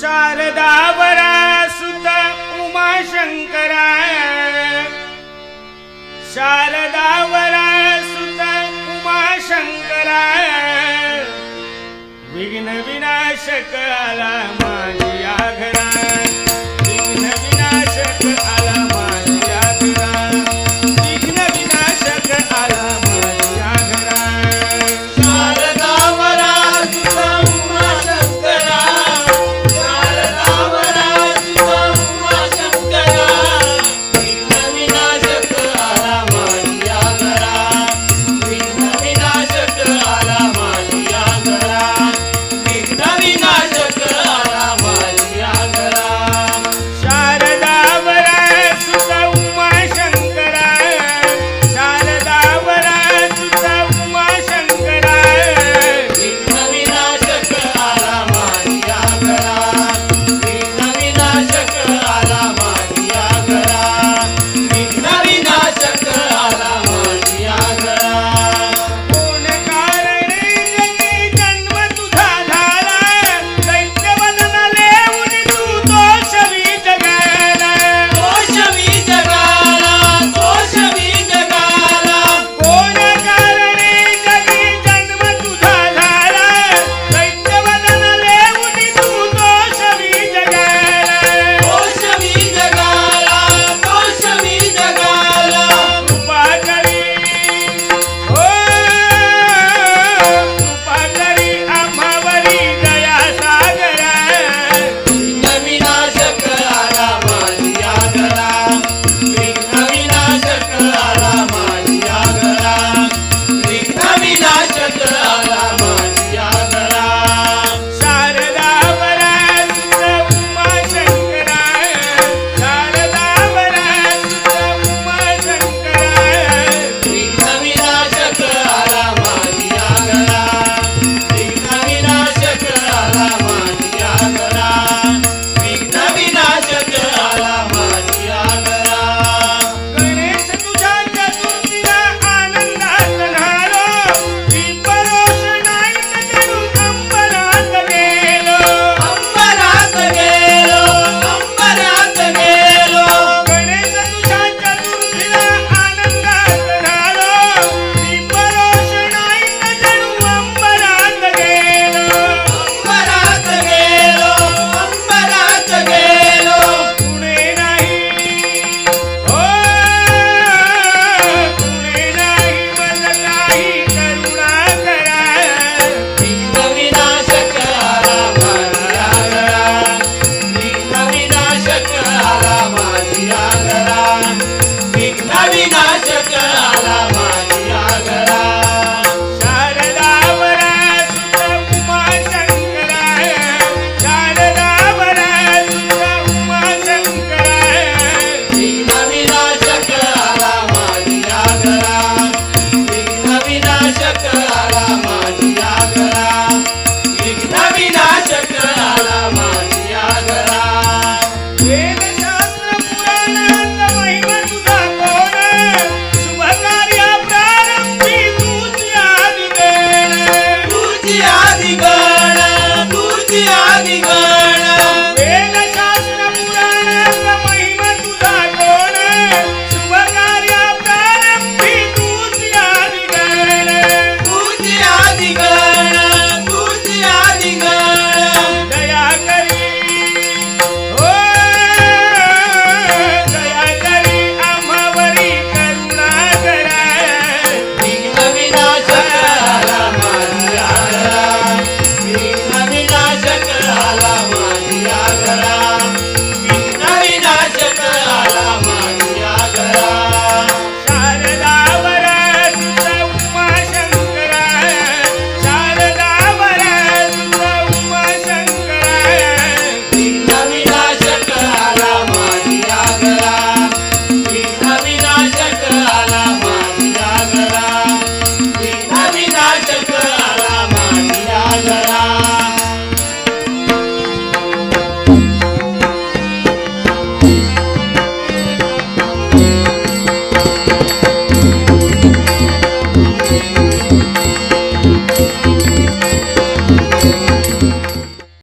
शारदावरा सुत उमाशंकरा शारदावरा सुत उमाशंकरा विघ्न विनाशक आला माझी Happy birthday.